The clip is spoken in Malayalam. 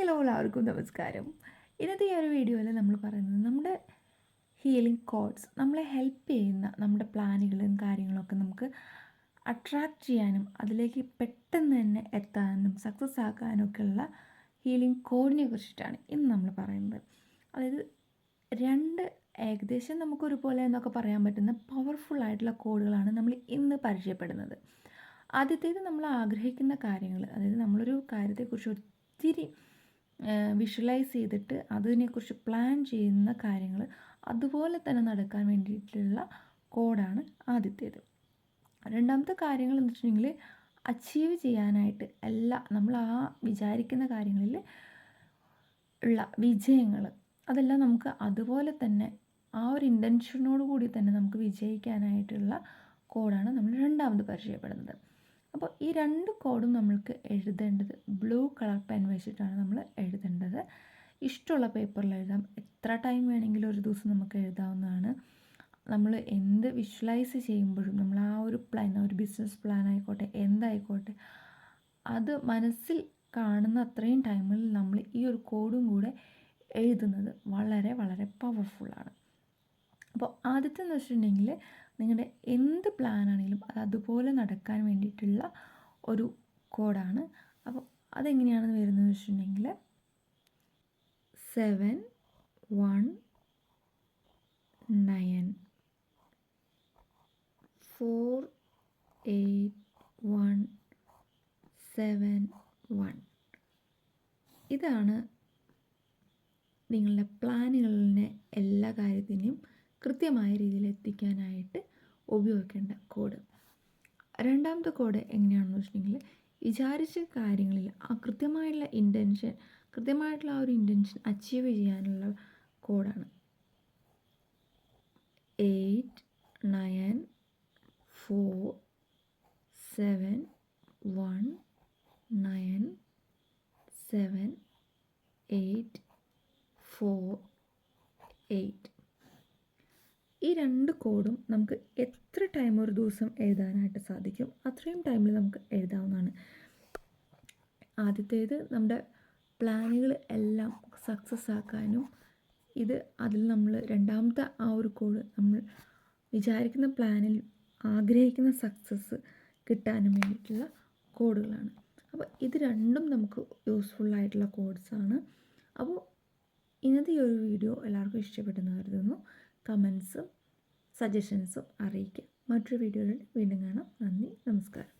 ഹലോ എല്ലാവർക്കും നമസ്കാരം. ഇന്നത്തെ ഈ ഒരു വീഡിയോയിൽ നമ്മൾ പറയുന്നത് നമ്മുടെ ഹീലിംഗ് കോഡ്സ് നമ്മളെ ഹെൽപ്പ് ചെയ്യുന്ന നമ്മുടെ പ്ലാനുകളും കാര്യങ്ങളൊക്കെ നമുക്ക് അട്രാക്റ്റ് ചെയ്യാനും അതിലേക്ക് പെട്ടെന്ന് തന്നെ എത്താനും സക്സസ് ആക്കാനൊക്കെയുള്ള ഹീലിംഗ് കോഡിനെ കുറിച്ചിട്ടാണ് ഇന്ന് നമ്മൾ പറയുന്നത്. അതായത് രണ്ട് ഏകദേശം നമുക്കൊരുപോലെ എന്നൊക്കെ പറയാൻ പറ്റുന്ന പവർഫുൾ ആയിട്ടുള്ള കോഡുകളാണ് നമ്മൾ ഇന്ന് പരിചയപ്പെടുന്നത്. ആദ്യത്തേത് നമ്മൾ ആഗ്രഹിക്കുന്ന കാര്യങ്ങൾ അതായത് നമ്മളൊരു കാര്യത്തെക്കുറിച്ച് ഒത്തിരി വിഷ്വലൈസ് ചെയ്തിട്ട് അതിനെക്കുറിച്ച് പ്ലാൻ ചെയ്യുന്ന കാര്യങ്ങൾ അതുപോലെ തന്നെ നടക്കാൻ വേണ്ടിയിട്ടുള്ള കോഡാണ് ആദ്യത്തേത്. രണ്ടാമത്തെ കാര്യങ്ങൾ എന്ന് വെച്ചിട്ടുണ്ടെങ്കിൽ അച്ചീവ് ചെയ്യാനായിട്ട് എല്ലാ നമ്മൾ ആ വിചാരിക്കുന്ന കാര്യങ്ങളിൽ ഉള്ള വിജയങ്ങൾ അതെല്ലാം നമുക്ക് അതുപോലെ തന്നെ ആ ഒരു ഇന്റൻഷനോട് കൂടി തന്നെ നമുക്ക് വിജയിക്കാനായിട്ടുള്ള കോഡാണ് നമ്മൾ രണ്ടാമത് പരിചയപ്പെടുന്നത്. അപ്പോൾ ഈ രണ്ട് കോഡും നമ്മൾക്ക് എഴുതേണ്ടത് ബ്ലൂ കളർ പെൻ വെച്ചിട്ടാണ് നമ്മൾ എഴുതേണ്ടത്. ഇഷ്ടമുള്ള പേപ്പറിൽ എഴുതാം. എത്ര ടൈം വേണമെങ്കിലും ഒരു ദിവസം നമുക്ക് എഴുതാവുന്നതാണ്. നമ്മൾ എന്ത് വിഷ്വലൈസ് ചെയ്യുമ്പോഴും നമ്മൾ ആ ഒരു പ്ലാൻ ഒരു ബിസിനസ് പ്ലാൻ ആയിക്കോട്ടെ എന്തായിക്കോട്ടെ അത് മനസ്സിൽ കാണുന്ന അത്രയും ടൈമിൽ നമ്മൾ ഈ ഒരു കോഡും കൂടെ എഴുതുന്നത് വളരെ വളരെ പവർഫുള്ളാണ് അപ്പോൾ ആദ്യത്തെ എന്ന് വെച്ചിട്ടുണ്ടെങ്കിൽ നിങ്ങളുടെ എന്ത് പ്ലാനാണെങ്കിലും അത് അതുപോലെ നടക്കാൻ വേണ്ടിയിട്ടുള്ള ഒരു കോഡാണ്. അപ്പോൾ അതെങ്ങനെയാണെന്ന് വരുന്നത് വെച്ചിട്ടുണ്ടെങ്കിൽ seven one nine four eight one seven one ഇതാണ് നിങ്ങളുടെ പ്ലാനുകളിനെ എല്ലാ കാര്യത്തിനെയും കൃത്യമായ രീതിയിൽ എത്തിക്കാനായിട്ട് ഉപയോഗിക്കേണ്ട കോഡ്. രണ്ടാമത്തെ കോഡ് എങ്ങനെയാണെന്ന് വെച്ചിട്ടുണ്ടെങ്കിൽ വിചാരിച്ച കാര്യങ്ങളിൽ ആ കൃത്യമായിട്ടുള്ള ഇന്റൻഷൻ കൃത്യമായിട്ടുള്ള ആ ഒരു ഇന്റൻഷൻ അച്ചീവ് ചെയ്യാനുള്ള കോഡാണ്. Eight nine four seven one nine seven eight four eight ഈ രണ്ട് കോഡും നമുക്ക് എത്ര ടൈം ഒരു ദിവസം എഴുതാനായിട്ട് സാധിക്കും അത്രയും ടൈമിൽ നമുക്ക് എഴുതാവുന്നതാണ്. ആദ്യത്തേത് നമ്മുടെ പ്ലാനുകൾ എല്ലാം സക്സസ് ആക്കാനും ഇത് അതിൽ നമ്മൾ രണ്ടാമത്തെ ആ ഒരു കോഡ് നമ്മൾ വിചാരിക്കുന്ന പ്ലാനിൽ ആഗ്രഹിക്കുന്ന സക്സസ് കിട്ടാനും വേണ്ടിയിട്ടുള്ള കോഡുകളാണ്. അപ്പോൾ ഇത് രണ്ടും നമുക്ക് യൂസ്ഫുൾ ആയിട്ടുള്ള കോഡ്സാണ് അപ്പോൾ ഇന്നത്തെ ഈ ഒരു വീഡിയോ എല്ലാവർക്കും ഇഷ്ടപ്പെട്ടെന്ന് കരുതുന്നു. കമൻസും സജഷൻസും അറിയിക്കുക. മറ്റൊരു വീഡിയോയിൽ വീണ്ടും കാണാം. നന്ദി നമസ്കാരം.